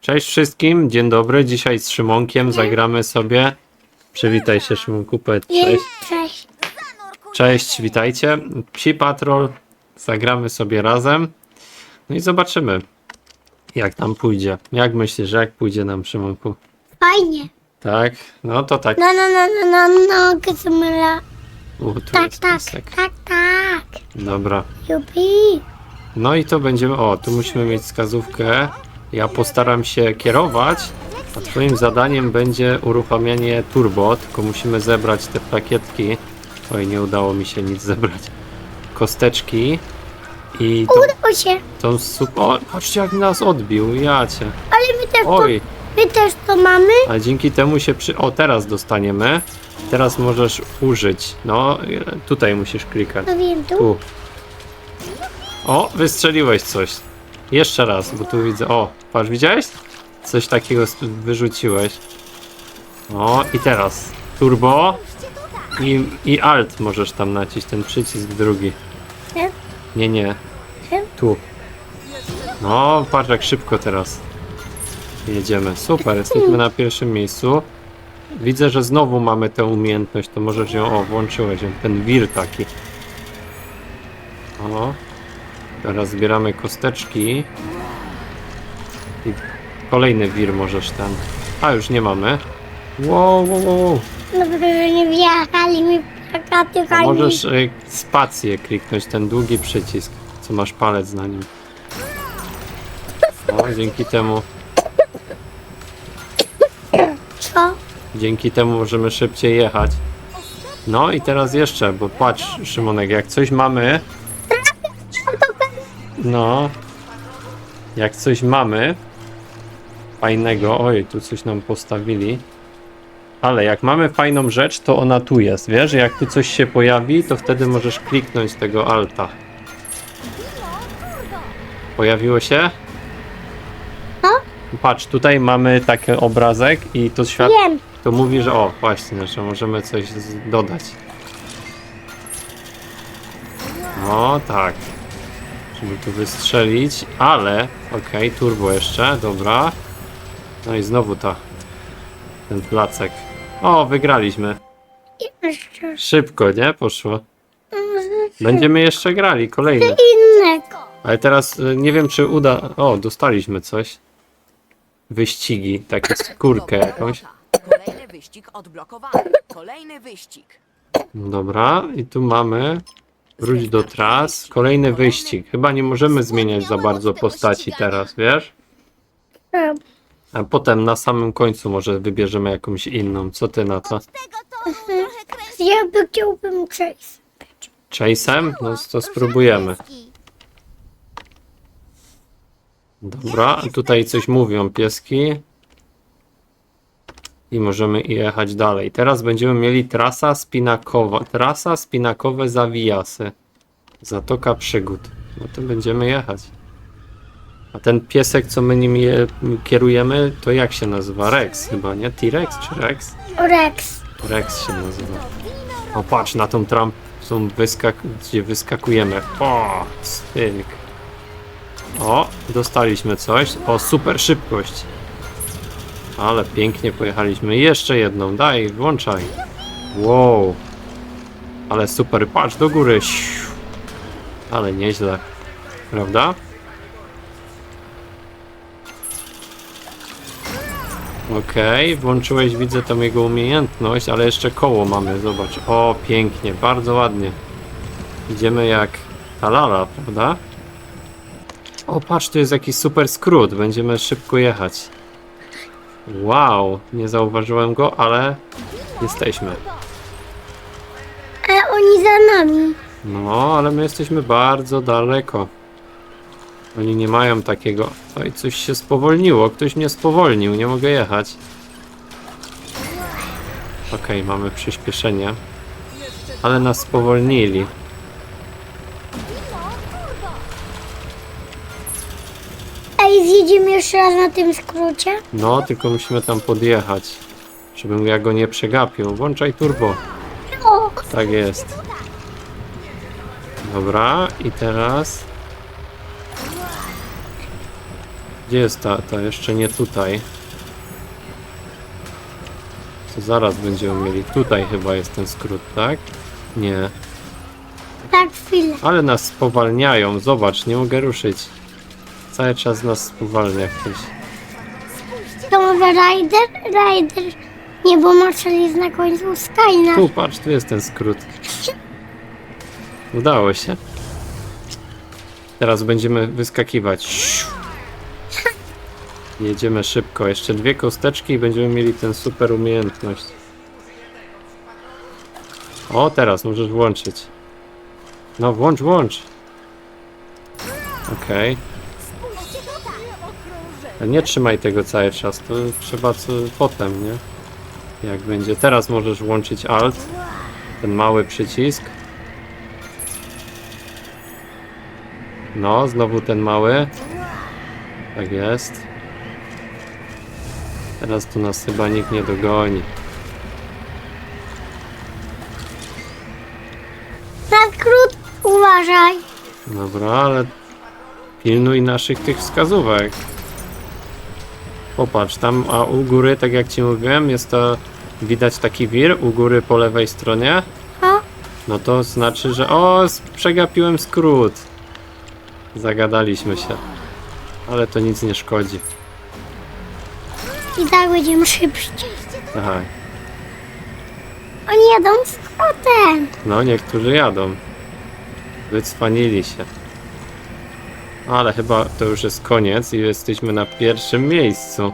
Cześć wszystkim, dzień dobry. Dzisiaj z Szymonkiem zagramy sobie. Przywitaj się Szymonku, powiedz cześć. Cześć. Cześć, witajcie. Psi Patrol. Zagramy sobie razem. No i zobaczymy, jak nam pójdzie. Jak myślisz, jak pójdzie nam Szymonku? Fajnie. Tak? No to tak. No, no, no, no, no, no, Kazumela. U, tu Tak, jest tak, piesek. tak, tak. Dobra. Jupi. No i to będziemy. O, tu musimy mieć wskazówkę. Ja postaram się kierować, a Twoim zadaniem będzie uruchamianie turbo. Tylko musimy zebrać te plakietki. Oj, nie udało mi się nic zebrać. Kosteczki. I to, Udało się. tą super. O, patrzcie, jak nas odbił. Ja cię. Ale my też, to, Oj, my też to mamy. a dzięki temu się przy. O, teraz dostaniemy. Teraz możesz użyć. No, tutaj musisz klikać. No wiem, tu. Tu. O, wystrzeliłeś coś. Jeszcze raz, bo tu widzę. O, patrz, widziałeś? Coś takiego wyrzuciłeś. O, i teraz. Turbo. I, I Alt możesz tam naciść, ten przycisk drugi. Nie, nie. Tu. No, patrz jak szybko teraz. Jedziemy. Super, jesteśmy na pierwszym miejscu. Widzę, że znowu mamy tę umiejętność, to możesz ją, o, włączyłeś ją, ten wir taki. O, teraz zbieramy kosteczki. I kolejny wir możesz ten. A, już nie mamy. Wow, wow, wow. No, bo nie wjechali mi plakaty A możesz y, spację kliknąć, ten długi przycisk, co masz palec na nim. O, dzięki temu, Co? dzięki temu możemy szybciej jechać. No i teraz jeszcze, bo patrz Szymonek, jak coś mamy, no, jak coś mamy fajnego, oj, tu coś nam postawili, ale jak mamy fajną rzecz, to ona tu jest, wiesz, jak tu coś się pojawi, to wtedy możesz kliknąć tego alta. Pojawiło się? No. Patrz, tutaj mamy taki obrazek i to świat Wiem. to mówi, że o, właśnie, że możemy coś dodać. O, tak. Żeby tu wystrzelić, ale, okej, turbo jeszcze, dobra. No i znowu ta, ten placek. O, wygraliśmy. Jeszcze Szybko, nie? Poszło. Będziemy jeszcze grali, kolejny. innego. Ale teraz y, nie wiem, czy uda... O, dostaliśmy coś. Wyścigi, takie skórkę jakąś. Kolejny wyścig odblokowany. Kolejny wyścig. Dobra, i tu mamy. Wróć do tras. Kolejny wyścig. Chyba nie możemy zmieniać za bardzo postaci teraz, wiesz? E, A potem na samym końcu może wybierzemy jakąś inną. Co ty na to? Ja by chciałbym przejść. Chase'em? No to spróbujemy. Dobra, tutaj coś mówią pieski. I możemy jechać dalej. Teraz będziemy mieli trasa spinakowa. Trasa spinakowe zawijasy. Zatoka przygód. No to będziemy jechać. A ten piesek, co my nim je, kierujemy, to jak się nazywa? Rex chyba, nie? T-Rex czy Rex? Rex. Rex się nazywa. O, patrz na tą trampę, wyskak gdzie wyskakujemy. O, styk. O, dostaliśmy coś. O, super szybkość. Ale pięknie pojechaliśmy. Jeszcze jedną, daj, włączaj. Wow. Ale super, patrz do góry. Ale nieźle. Prawda? Okej, włączyłeś, widzę tam jego umiejętność, ale jeszcze koło mamy, zobacz. O, pięknie, bardzo ładnie. Idziemy jak talala, prawda? O, patrz, tu jest jakiś super skrót, będziemy szybko jechać. Wow, nie zauważyłem go, ale jesteśmy. A oni za nami. No, ale my jesteśmy bardzo daleko. Oni nie mają takiego. Oj, coś się spowolniło. Ktoś mnie spowolnił, nie mogę jechać. Okej, mamy przyspieszenie. Ale nas spowolnili. Zjedziemy jeszcze raz na tym skrócie? No, tylko musimy tam podjechać. Żebym ja go nie przegapił. Włączaj turbo. O, Tak jest. Dobra, i teraz Gdzie jest ta, ta? Jeszcze nie tutaj. To zaraz będziemy mieli. Tutaj chyba jest ten skrót, tak? Nie. Tak, chwilę. Ale nas spowalniają. Zobacz, nie mogę ruszyć. Cały czas nas spowalnia ktoś. To może Rider? Rider. Nie, bo Marshall jest na końcu Skyna. Tu, patrz, tu jest ten skrót. Udało się. Teraz będziemy wyskakiwać. Jedziemy szybko. Jeszcze dwie kosteczki i będziemy mieli ten super umiejętność. O, teraz możesz włączyć. No, włącz, włącz. Okej. Nie trzymaj tego cały czas, to trzeba co potem, nie? Jak będzie. Teraz możesz włączyć Alt, ten mały przycisk. No, znowu ten mały. Tak jest. Teraz tu nas chyba nikt nie dogoni. Na skrót uważaj. Dobra, ale pilnuj naszych tych wskazówek. Popatrz, tam, a u góry, tak jak ci mówiłem, jest to widać taki wir u góry po lewej stronie. O, No to znaczy, że o, przegapiłem skrót. Zagadaliśmy się. Ale to nic nie szkodzi. i tak będziemy szybciej. Aha. Oni jadą skrótem. No, niektórzy jadą. Wycwanili się. Ale chyba to już jest koniec i jesteśmy na pierwszym miejscu.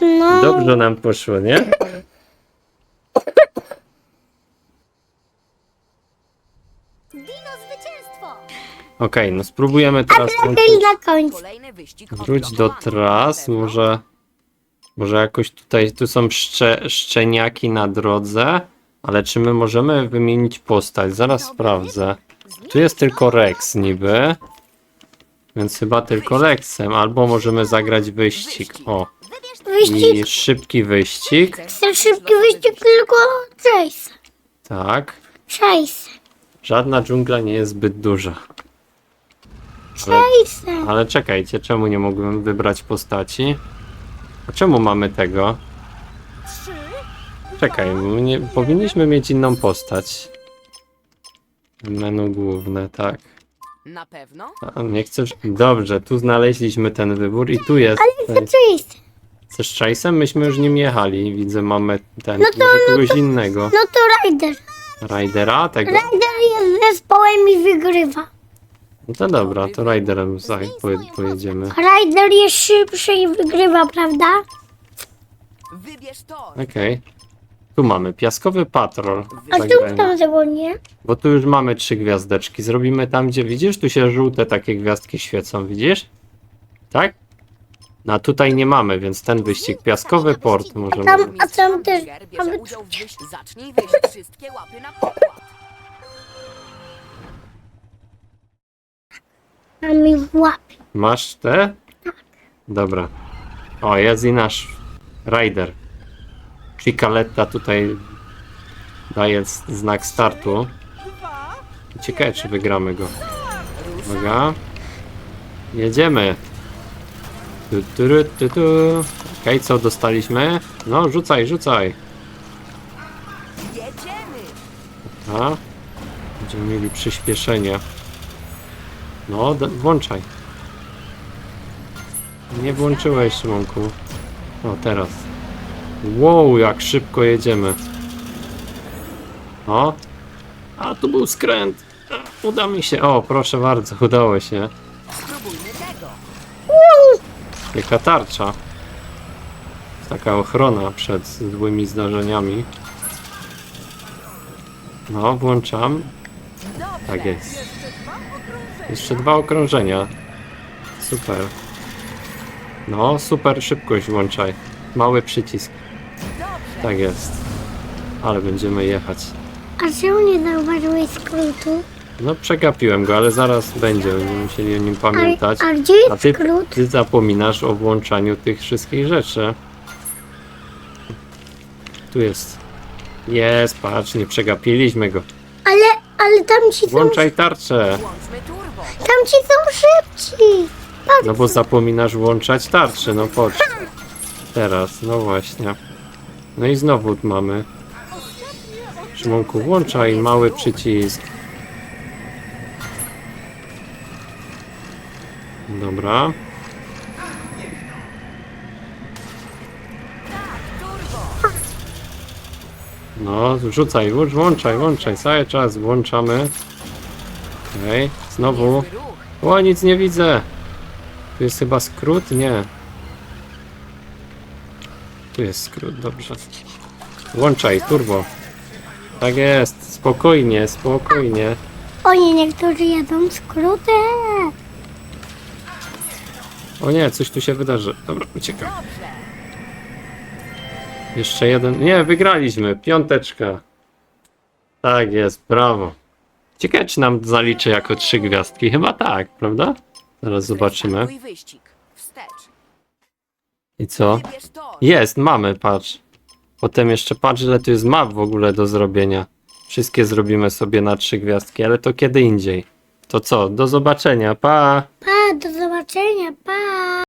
No, Dobrze nam poszło, nie? Dino zwycięstwo. Okej, no spróbujemy teraz włączyć, na końcu. Kolejny wyścig wróć do odblokowany. tras. Może, może jakoś tutaj, tu są szcze, szczeniaki na drodze. Ale czy my możemy wymienić postać? Zaraz sprawdzę. Tu jest tylko Rex niby. Więc chyba tylko Rexem. Albo możemy zagrać wyścig. O. Wyścig. I szybki wyścig. Chcę szybki wyścig tylko Chase. Tak. Chase. Żadna dżungla nie jest zbyt duża. Ale, Chase. ale czekajcie, czemu nie mogłem wybrać postaci? A czemu mamy tego? Czekaj, nie, powinniśmy mieć inną postać. Menu główne, tak. Na pewno? A, nie chcesz? Dobrze, tu znaleźliśmy ten wybór i tu jest. Chcę Chase. Chcesz Chase'em? Myśmy już nim jechali. Widzę, mamy ten. No to- może kogoś innego. No to Rider. Ridera? Tego? Rider jest zespołem i wygrywa. No to dobra, to Riderem za, po, pojedziemy. Rider jest szybszy i wygrywa, prawda? Wybierz tor. Okej. Tu mamy piaskowy patrol. A Zagrajmy. tu tam dzwonię. Bo tu już mamy trzy gwiazdeczki. Zrobimy tam, gdzie widzisz, tu się żółte takie gwiazdki świecą, widzisz? Tak? No a tutaj nie mamy, więc ten wyścig. Piaskowy port możemy. tam- zrobić. a tam też bierze udział w. Zacznij wyjść wszystkie łapy na pokład. A mi w łapie. Masz te? Dobra. O, jest i nasz rider. Chicaletta tutaj daje znak startu. Ciekawe, czy wygramy go. Uwaga. Jedziemy. Tu, tu, tu, tu. Okej, co dostaliśmy? No, rzucaj, rzucaj. Jedziemy! A? Będziemy mieli przyspieszenie. No, włączaj. Nie włączyłeś, Szymonku. O, teraz. Wow, jak szybko jedziemy. O. A, tu był skręt. Uda mi się. O, proszę bardzo, udało się. Spróbujmy tego. Jaka tarcza. Taka ochrona przed złymi zdarzeniami. No, włączam. Dobrze. Tak jest. Jeszcze dwa okrążenia. Super. No, super szybkość włączaj. Mały przycisk. Tak jest. Ale będziemy jechać. A czemu nie zauważyłeś skrótu? No, przegapiłem go, ale zaraz będzie. Będziemy musieli o nim A, pamiętać. a gdzie A jest ty, skrót? ty zapominasz o włączaniu tych wszystkich rzeczy. Tu jest. Jest, patrz, nie przegapiliśmy go. Ale, ale tam ci są, Włączaj tarczę. Włączmy turbo. tam ci są szybci. No bo zapominasz włączać tarczę, no patrz. Teraz, no właśnie. No i znowu mamy. Szymonku, włączaj mały przycisk. Dobra. No, wrzucaj, włącz- włączaj, włączaj, cały czas włączamy. Okej, znowu. Niezły ruch. O, nic nie widzę. Tu jest chyba skrót? Nie. Tu jest skrót, dobrze. Włączaj, turbo. Tak jest, spokojnie, spokojnie. Oni niektórzy jadą skrótem. O nie, coś tu się wydarzy. Dobra, uciekam. Jeszcze jeden. Nie, wygraliśmy. Piąteczka. Tak jest, brawo. Ciekawe, czy nam zaliczy jako trzy gwiazdki. Chyba tak, prawda? Zaraz zobaczymy. Wyścig. Wstecz. I co? Jest, mamy, patrz. Potem jeszcze patrz, ile tu jest map w ogóle do zrobienia. Wszystkie zrobimy sobie na trzy gwiazdki, ale to kiedy indziej. To co? Do zobaczenia, pa! Pa, do zobaczenia, pa.